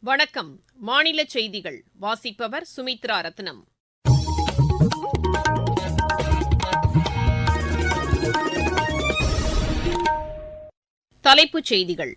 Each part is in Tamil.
வணக்கம். மாநில செய்திகள். வாசிப்பவர் சுமித்ரா ரத்னம். தலைப்புச் செய்திகள்.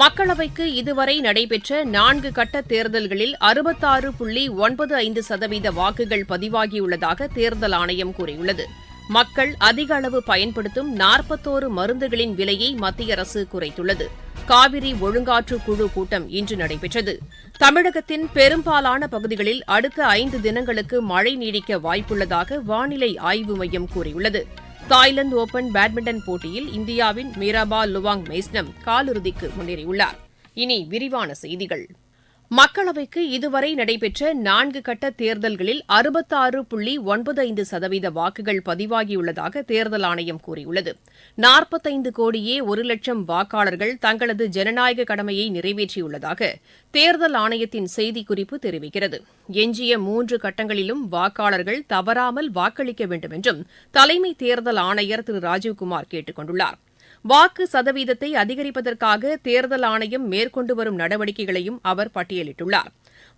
மக்களவைக்கு இதுவரை நடைபெற்ற நான்கு கட்ட தேர்தல்களில் அறுபத்தாறு புள்ளி ஒன்பது ஐந்து சதவீத வாக்குகள் பதிவாகியுள்ளதாக தேர்தல் ஆணையம் கூறியுள்ளது. மக்கள் அதிக அளவு பயன்படுத்தும் நாற்பத்தோரு மருந்துகளின் விலையை மத்திய அரசு குறைத்துள்ளது. காவிரி ஒழுங்காற்று குழு கூட்டம் இன்று நடைபெற்றது. தமிழகத்தின் பெரும்பாலான பகுதிகளில் அடுத்த ஐந்து தினங்களுக்கு மழை நீடிக்க வாய்ப்புள்ளதாக வானிலை ஆய்வு மையம் கூறியுள்ளது. தாய்லாந்து ஓபன் பேட்மிண்டன் போட்டியில் இந்தியாவின் மீராபா லுவாங் மெய்ஸ்னம் காலிறுதிக்கு முன்னேறியுள்ளார். இனி விரிவான செய்திகள். மக்களவைக்கு இதுவரை நடைபெற்ற நான்கு கட்ட தேர்தல்களில் அறுபத்தாறு புள்ளி ஒன்பது ஐந்து சதவீத வாக்குகள் பதிவாகியுள்ளதாக தேர்தல் ஆணையம் கூறியுள்ளது. நாற்பத்தைந்து கோடியே ஒரு லட்சம் வாக்காளர்கள் தங்களது ஜனநாயக கடமையை நிறைவேற்றியுள்ளதாக தேர்தல் ஆணையத்தின் செய்திக்குறிப்பு தெரிவிக்கிறது. எஞ்சிய மூன்று கட்டங்களிலும் வாக்காளர்கள் தவறாமல் வாக்களிக்க வேண்டும் என்றும் தலைமை தேர்தல் ஆணையர் திரு. ராஜீவ்குமார் கேட்டுக் கொண்டுள்ளாா் வாக்கு சதவீதத்தை அதிகரிப்பதற்காக தேர்தல் ஆணையம் மேற்கொண்டு வரும் நடவடிக்கைகளையும் அவர் பட்டியலிட்டுள்ளார்.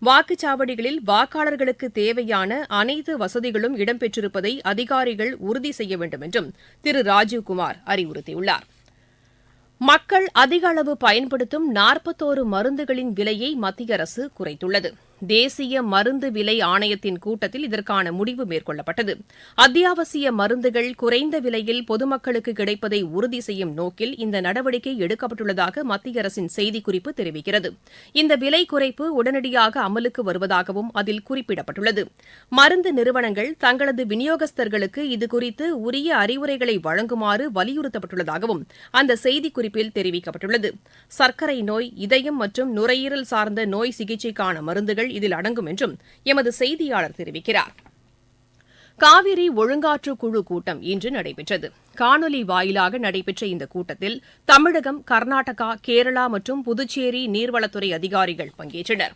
வாக்குச்சாவடிகளில் வாக்காளர்களுக்கு தேவையான அனைத்து வசதிகளும் இடம்பெற்றிருப்பதை அதிகாரிகள் உறுதி செய்ய வேண்டும் என்றும் திரு ராஜீவ்குமார் அறிவுறுத்தியுள்ளார். மக்கள் அதிக அளவு பயன்படுத்தும் நாற்பத்தோரு மருந்துகளின் விலையை மத்திய அரசு குறைத்துள்ளது. தேசிய மருந்து விலை ஆணையத்தின் கூட்டத்தில் இதற்கான முடிவு மேற்கொள்ளப்பட்டது. அத்தியாவசிய மருந்துகள் குறைந்த விலையில் பொதுமக்களுக்கு கிடைப்பதை உறுதி செய்யும் நோக்கில் இந்த நடவடிக்கை எடுக்கப்பட்டுள்ளதாக மத்திய அரசின் செய்திக்குறிப்பு தெரிவிக்கிறது. இந்த விலை குறைப்பு உடனடியாக அமலுக்கு வருவதாகவும் அதில் குறிப்பிடப்பட்டுள்ளது. மருந்து நிறுவனங்கள் தங்களது விநியோகஸ்தர்களுக்கு இதுகுறித்து உரிய அறிவுரைகளை வழங்குமாறு வலியுறுத்தப்பட்டுள்ளதாகவும் அந்த செய்திக்குறிப்பில் தெரிவிக்கப்பட்டுள்ளது. சர்க்கரை நோய் இதயம் மற்றும் நுரையீரல் சார்ந்த நோய் சிகிச்சைக்கான மருந்துகள் இதில் அடங்கும் என்றும் எமது செய்தியாளர் தெரிவிக்கிறார். காவிரி ஒழுங்காற்று குழு கூட்டம் இன்று நடைபெற்றது. காணொலி வாயிலாக நடைபெற்ற இந்த கூட்டத்தில் தமிழகம் கர்நாடகா கேரளா மற்றும் புதுச்சேரி நீர்வளத்துறை அதிகாரிகள் பங்கேற்றனர்.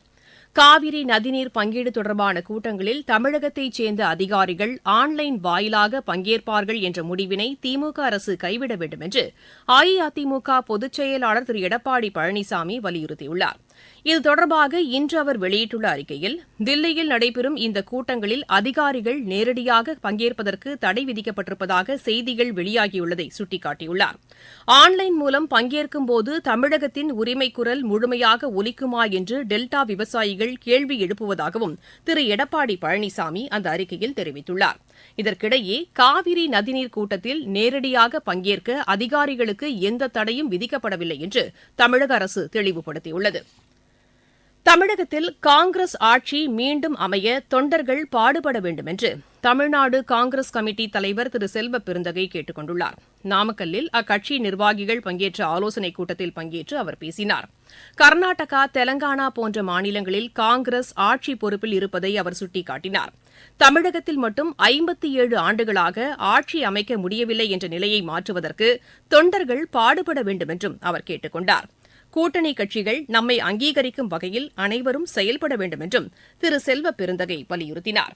காவிரி நதிநீர் பங்கீடு தொடர்பான கூட்டங்களில் தமிழகத்தைச் சேர்ந்த அதிகாரிகள் ஆன்லைன் வாயிலாக பங்கேற்பார்கள் என்ற முடிவினை திமுக அரசு கைவிட வேண்டும் என்று அஇஅதிமுக பொதுச் செயலாளர் திரு. எடப்பாடி பழனிசாமி வலியுறுத்தியுள்ளார். இது தொடர்பாக இன்று அவர் வெளியிட்டுள்ள அறிக்கையில் தில்லியில் நடைபெறும் இந்த கூட்டங்களில் அதிகாரிகள் நேரடியாக பங்கேற்பதற்கு தடை விதிக்கப்பட்டிருப்பதாக செய்திகள் வெளியாகியுள்ளதை சுட்டிக்காட்டியுள்ளார். ஆன்லைன் மூலம் பங்கேற்கும் போது தமிழகத்தின் உரிமை குரல் முழுமையாக ஒலிக்குமா என்று டெல்டா விவசாயிகள் கேள்வி எழுப்புவதாகவும் திரு. எடப்பாடி பழனிசாமி அந்த அறிக்கையில் தெரிவித்துள்ளார். இதற்கிடையே காவிரி நதிநீர் கூட்டத்தில் நேரடியாக பங்கேற்க அதிகாரிகளுக்கு எந்த தடையும் விதிக்கப்படவில்லை என்று தமிழக அரசு தெளிவுபடுத்தியுள்ளது. தமிழகத்தில் காங்கிரஸ் ஆட்சி மீண்டும் அமைய தொண்டர்கள் பாடுபட வேண்டும் என்று தமிழ்நாடு காங்கிரஸ் கமிட்டி தலைவர் திரு செல்வ பெருந்தகை கேட்டுக் கொண்டுள்ளார் நாமக்கல்லில் அக்கட்சி நிர்வாகிகள் பங்கேற்ற ஆலோசனைக் கூட்டத்தில் பங்கேற்று அவர் பேசினார். கர்நாடகா தெலங்கானா போன்ற மாநிலங்களில் காங்கிரஸ் ஆட்சி பொறுப்பில் இருப்பதை அவர் சுட்டிக்காட்டினார். தமிழகத்தில் மட்டும் ஐம்பத்தி ஏழு ஆண்டுகளாக ஆட்சி அமைக்க முடியவில்லை என்ற நிலையை மாற்றுவதற்கு தொண்டர்கள் பாடுபட வேண்டும் என்றும் அவர் கேட்டுக் கொண்டாா் கூட்டணி கட்சிகள் நம்மை அங்கீகரிக்கும் வகையில் அனைவரும் செயல்பட வேண்டும் என்றும் திரு செல்வ பெருந்தகை வலியுறுத்தினார்.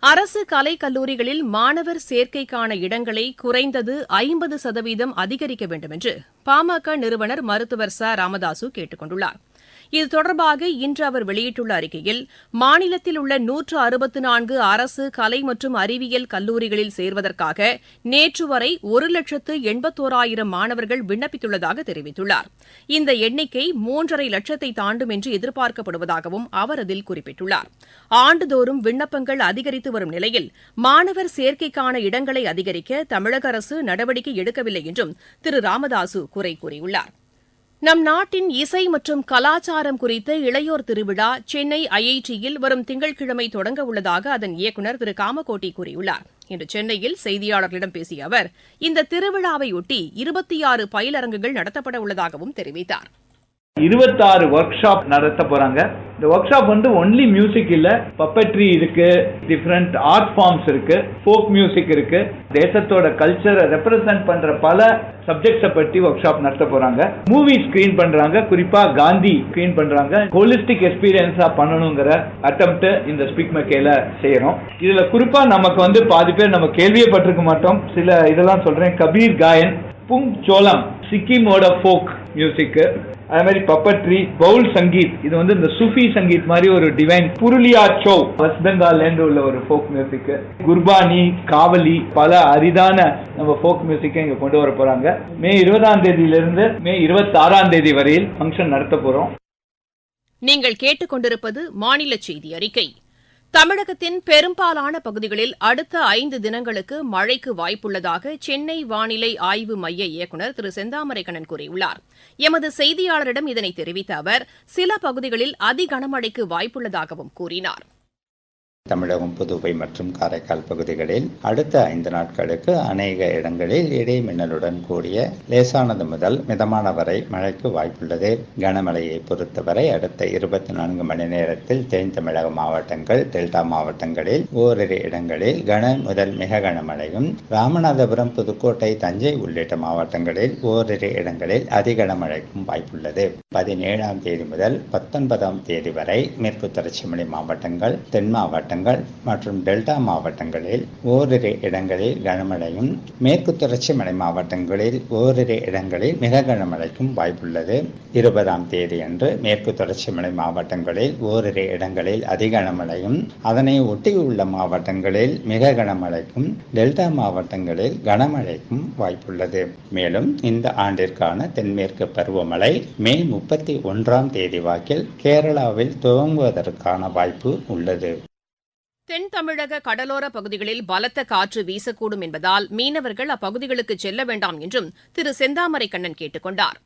அரசு கலைக் கல்லூரிகளில் மாணவர் சேர்க்கைக்கான இடங்களை குறைந்தது ஐம்பது சதவீதம் அதிகரிக்க வேண்டும் என்று பாமக நிறுவனர் மருத்துவர் ச. ராமதாசு கேட்டுக் கொண்டுள்ளாா் இது தொடர்பாக இன்று அவர் வெளியிட்டுள்ள அறிக்கையில் மாநிலத்தில் உள்ள நூற்று அறுபத்து நான்கு அரசு கலை மற்றும் அறிவியல் கல்லூரிகளில் சேர்வதற்காக நேற்று வரை ஒரு லட்சத்து எண்பத்தோராயிரம் மாணவர்கள் விண்ணப்பித்துள்ளதாக தெரிவித்துள்ளார். இந்த எண்ணிக்கை மூன்றரை லட்சத்தை தாண்டும் என்று எதிர்பார்க்கப்படுவதாகவும் அவர் அதில் குறிப்பிட்டுள்ளார். ஆண்டுதோறும் விண்ணப்பங்கள் அதிகரித்து வரும் நிலையில் மாணவர் சேர்க்கைக்கான இடங்களை அதிகரிக்க தமிழக அரசு நடவடிக்கை எடுக்கவில்லை என்றும் திரு. ராமதாசு குறை கூறியுள்ளார். நம் நாட்டின் இசை மற்றும் கலாச்சாரம் குறித்த இளையோர் திருவிழா சென்னை ஐஐடியில் வரும் திங்கட்கிழமை தொடங்க உள்ளதாக அதன் இயக்குநர் திரு. காமகோட்டி கூறியுள்ளார். இன்று சென்னையில் செய்தியாளர்களிடம் பேசிய அவர் இந்த திருவிழாவையொட்டி இருபத்தி ஆறு பயிலரங்குகள் நடத்தப்பட உள்ளதாகவும் தெரிவித்தார். இருபத்தாறு ஒர்க் ஷாப் நடத்த போகிறாங்க இந்த ஒர்க் ஷாப் வந்து ஒன்லி மியூசிக் இல்லை பப்பட்ரி இருக்குது டிஃப்ரெண்ட் ஆர்ட் ஃபார்ம்ஸ் இருக்குது ஃபோக் மியூசிக் இருக்குது தேசத்தோட கல்ச்சரை ரெப்ரசன்ட் பண்ணுற பல சப்ஜெக்ட்ஸை பற்றி ஒர்க் ஷாப் நடத்த போகிறாங்க மூவி ஸ்க்ரீன் பண்ணுறாங்க குறிப்பாக காந்தி ஸ்க்ரீன் பண்ணுறாங்க ஹோலிஸ்டிக் எக்ஸ்பீரியன்ஸாக பண்ணணுங்கிற அட்டம்ப்ட்டு இந்த ஸ்பீக் மெக்கேல செய்கிறோம் இதில் குறிப்பாக நமக்கு வந்து பாதி பேர் நம்ம கேள்வியே பட்டிருக்க மாட்டோம். சில இதெல்லாம் சொல்கிறேன் கபீர் காயன் புங் சோளம் சிக்கிமோட ஃபோக் மியூசிக்கு அதே மாதிரி பப்பட்ரி பவுல் சங்கீத். இது வந்து இந்த சுஃபி சங்கீத் மாதிரி ஒரு divine Purulia so West Bengal இருந்து உள்ள ஒரு ஃபோக் மியூசிக் குர்பானி காவலி பல அரிதான நம்ம ஃபோக் மியூசிக்கை இங்க கொண்டு வர போறாங்க. மே இருபதாம் தேதியிலிருந்து மே இருபத்தி ஆறாம் தேதி வரையில் ஃபங்க்ஷன் நடத்த போறோம். நீங்கள் கேட்டுக்கொண்டிருப்பது மாநில செய்தி அறிக்கை. தமிழகத்தின் பெரும்பாலான பகுதிகளில் அடுத்த ஐந்து தினங்களுக்கு மழைக்கு வாய்ப்புள்ளதாக சென்னை வானிலை ஆய்வு மைய இயக்குநர் திரு செந்தாமரைக்கண்ணன் கூறியுள்ளார். எமது செய்தியாளரிடம் இதனை தெரிவித்த அவர் சில பகுதிகளில் அதி கனமழைக்கு வாய்ப்புள்ளதாகவும் கூறினார். தமிழகம் புதுவை மற்றும் காரைக்கால் பகுதிகளில் அடுத்த ஐந்து நாட்களுக்கு அநேக இடங்களில் இடை மின்னலுடன் கூடிய லேசானது முதல் மிதமான வரை மழைக்கு வாய்ப்புள்ளது. கனமழையை பொறுத்தவரை அடுத்த இருபத்தி நான்கு மணி நேரத்தில் தென் தமிழக மாவட்டங்கள் டெல்டா மாவட்டங்களில் ஓரிரு இடங்களில் கன முதல் மிக கனமழையும் ராமநாதபுரம் புதுக்கோட்டை தஞ்சை உள்ளிட்ட மாவட்டங்களில் ஓரிரு இடங்களில் அதிகனமழைக்கும் வாய்ப்புள்ளது. பதினேழாம் தேதி முதல் பத்தொன்பதாம் தேதி வரை மேற்கு தொடர்ச்சி மலை மாவட்டங்கள் தென் மாவட்டங்கள் மற்றும் டெல்டா மாவட்டங்களில் ஓரிரு இடங்களில் கனமழையும் மேற்கு தொடர்ச்சி மலை மாவட்டங்களில் ஓரிரு இடங்களில் மிக கனமழைக்கும் வாய்ப்புள்ளது. இருபதாம் தேதி அன்று மேற்கு தொடர்ச்சி மலை மாவட்டங்களில் ஓரிரு இடங்களில் அதிகனமழையும் அதனை ஒட்டியுள்ள மாவட்டங்களில் மிக கனமழைக்கும் டெல்டா மாவட்டங்களில் கனமழைக்கும் வாய்ப்புள்ளது. மேலும் இந்த ஆண்டிற்கான தென்மேற்கு பருவமழை மே முப்பத்தி ஒன்றாம் தேதி வாக்கில் கேரளாவில் துவங்குவதற்கான வாய்ப்பு உள்ளது. தென் தமிழக கடலோர பகுதிகளில் பலத்த காற்று வீசக்கூடும் என்பதால் மீனவர்கள் அப்பகுதிகளுக்கு செல்ல வேண்டாம் என்றும் திரு செந்தாமரைக்கண்ணன் கேட்டுக் கொண்டாா்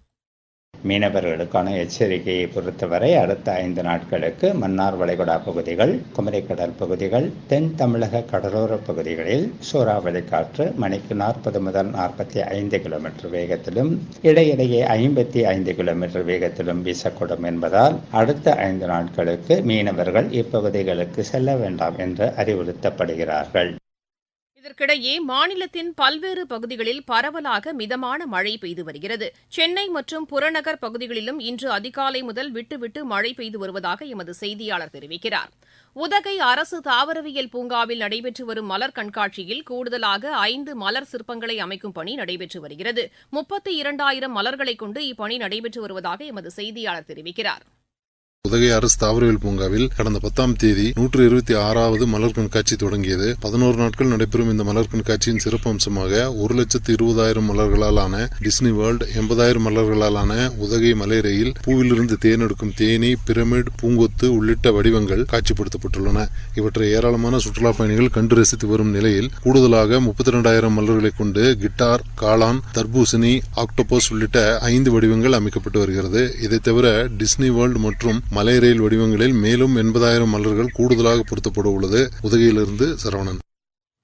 மீனவர்களுக்கான எச்சரிக்கையை பொறுத்தவரை அடுத்த ஐந்து நாட்களுக்கு மன்னார் வளைகுடா பகுதிகள் குமரிக்கடல் பகுதிகள் தென் தமிழக கடலோர பகுதிகளில் சூறாவளி காற்று மணிக்கு நாற்பது முதல் நாற்பத்தி ஐந்து கிலோமீட்டர் வேகத்திலும் இடையிடையே ஐம்பத்தி ஐந்து கிலோமீட்டர் வேகத்திலும் வீசக்கூடும் என்பதால் அடுத்த ஐந்து நாட்களுக்கு மீனவர்கள் இப்பகுதிகளுக்கு செல்ல வேண்டாம் என்று அறிவுறுத்தப்படுகிறார்கள். இதற்கிடையே மாநிலத்தின் பல்வேறு பகுதிகளில் பரவலாக மிதமான மழை பெய்து வருகிறது. சென்னை மற்றும் புறநகர் பகுதிகளிலும் இன்று அதிகாலை முதல் விட்டுவிட்டு மழை பெய்து வருவதாக எமது செய்தியாளர் தெரிவிக்கிறார். உதகை அரசு தாவரவியல் பூங்காவில் நடைபெற்று வரும் மலர் கண்காட்சியில் கூடுதலாக ஐந்து மலர் சிற்பங்களை அமைக்கும் பணி நடைபெற்று வருகிறது. முப்பத்தி இரண்டாயிரம் மலர்களை கொண்டு இப்பணி நடைபெற்று வருவதாக எமது செய்தியாளர் தெரிவிக்கிறார். உதகை அரசு தாவரவியல் பூங்காவில் கடந்த பத்தாம் தேதி நூற்று இருபத்தி ஆறாவது மலர் கண்காட்சி தொடங்கியது. பதினோரு நாட்கள் நடைபெறும் இந்த மலர் கண்காட்சியின் சிறப்பு அம்சமாக ஒரு லட்சத்து இருபதாயிரம் மலர்களாலான டிஸ்னி வேர்ல்ட் எண்பதாயிரம் மலர்களாலான உதகை மலை பூவிலிருந்து தேனெடுக்கும் தேனி பிரமிட் பூங்கொத்து உள்ளிட்ட வடிவங்கள் காட்சிப்படுத்தப்பட்டுள்ளன. இவற்றை ஏராளமான சுற்றுலா பயணிகள் கண்டு ரசித்து வரும் நிலையில் கூடுதலாக முப்பத்தி இரண்டாயிரம் மலர்களை கொண்டு கிட்டார் காளான் தர்பூசணி ஆக்டோபஸ் உள்ளிட்ட ஐந்து வடிவங்கள் அமைக்கப்பட்டு வருகிறது. இதைத் தவிர டிஸ்னி வேர்ல்ட் மற்றும் மலை ரயில் வடிவங்களில் மேலும் எண்பதாயிரம் மலர்கள் கூடுதலாக பொருத்தப்பட உள்ளது. உதகையிலிருந்து சரவணன்.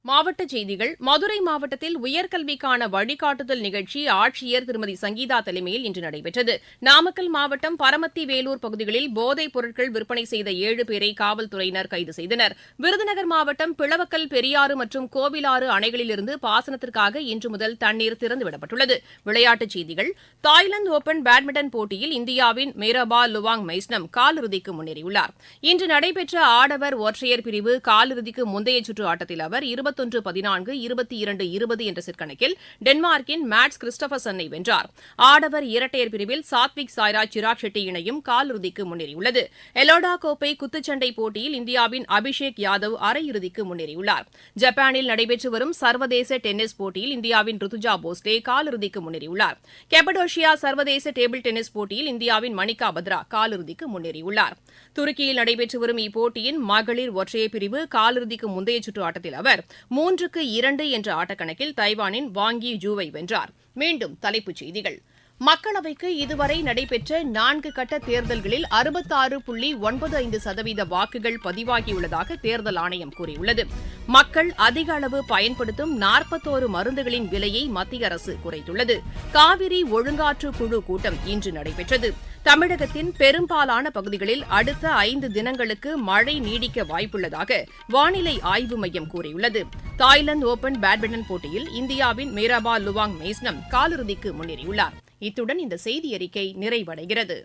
மாவட்ட செய்திகள். மதுரை மாவட்டத்தில் உயர்கல்விக்கான வழிகாட்டுதல் நிகழ்ச்சி ஆட்சியர் திருமதி சங்கீதா தலைமையில் இன்று நடைபெற்றது. நாமக்கல் மாவட்டம் பரமத்தி வேலூர் பகுதிகளில் போதைப் பொருட்கள் விற்பனை செய்த ஏழு பேரை காவல்துறையினர் கைது செய்தனர். விருதுநகர் மாவட்டம் பிளவக்கல் பெரியாறு மற்றும் கோவிலாறு அணைகளிலிருந்து பாசனத்திற்காக இன்று முதல் தண்ணீர் திறந்துவிடப்பட்டுள்ளது. விளையாட்டுச் செய்திகள். தாய்லாந்து ஓபன் பேட்மிண்டன் போட்டியில் இந்தியாவின் மேரபா லுவாங் மைஸ்னம் காலிறுதிக்கு முன்னேறியுள்ளார். இன்று நடைபெற்ற ஆடவர் ஒற்றையர் பிரிவு காலிறுதிக்கு முந்தைய சுற்று ஆட்டத்தில் அவர் இருபத்தி இருபத்தொன்று பதினான்கு இருபத்தி இரண்டு இருபது என்ற செட் கணக்கில் டென்மார்க்கின் மேட்ஸ் கிறிஸ்டபர்சனை வென்றார். ஆடவர் இரட்டையர் பிரிவில் சாத்விக் சாய்ராஜ் சிராக் ஷெட்டி இணையும் காலிறுதிக்கு முன்னேறியுள்ளது. எலோடா கோப்பை குத்துச்சண்டை போட்டியில் இந்தியாவின் அபிஷேக் யாதவ் அரையிறுதிக்கு முன்னேறியுள்ளார். ஜப்பானில் நடைபெற்று வரும் சர்வதேச டென்னிஸ் போட்டியில் இந்தியாவின் ருத்துஜா போஸ்லே காலிறுதிக்கு முன்னேறியுள்ளார். கெபடோஷியா சர்வதேச டேபிள் டென்னிஸ் போட்டியில் இந்தியாவின் மணிகா பத்ரா காலிறுதிக்கு முன்னேறியுள்ளார். துருக்கியில் நடைபெற்று வரும் இப்போட்டியின் மகளிர் ஒற்றையர் பிரிவு காலிறுதிக்கு முந்தைய சுற்று ஆட்டத்தில் அவர் மூன்றுக்கு இரண்டு என்ற ஆட்டக்கணக்கில் தைவானின் வாங்கி ஜூவை வென்றார். மீண்டும் தலைப்புச் செய்திகள். மக்களவைக்கு இதுவரை நடைபெற்ற நான்கு கட்ட தேர்தல்களில் அறுபத்தாறு புள்ளி ஒன்பது ஐந்து சதவீத வாக்குகள் பதிவாகியுள்ளதாக தேர்தல் ஆணையம் கூறியுள்ளது. மக்கள் அதிக அளவு பயன்படுத்தும் நாற்பத்தோரு மருந்துகளின் விலையை மத்திய அரசு குறைத்துள்ளது. காவிரி ஒழுங்காற்று குழு கூட்டம் இன்று நடைபெற்றது. தமிழகத்தின் பெரும்பாலான பகுதிகளில் அடுத்த ஐந்து தினங்களுக்கு மழை நீடிக்க வாய்ப்புள்ளதாக வானிலை ஆய்வு மையம் கூறியுள்ளது. தாய்லாந்து ஓபன் பேட்மிண்டன் போட்டியில் இந்தியாவின் மீராபா லுவாங் மேஸ்னம் காலிறுதிக்கு முன்னேறியுள்ளார். இத்துடன் இந்த செய்தி அறிக்கை நிறைவடைகிறது.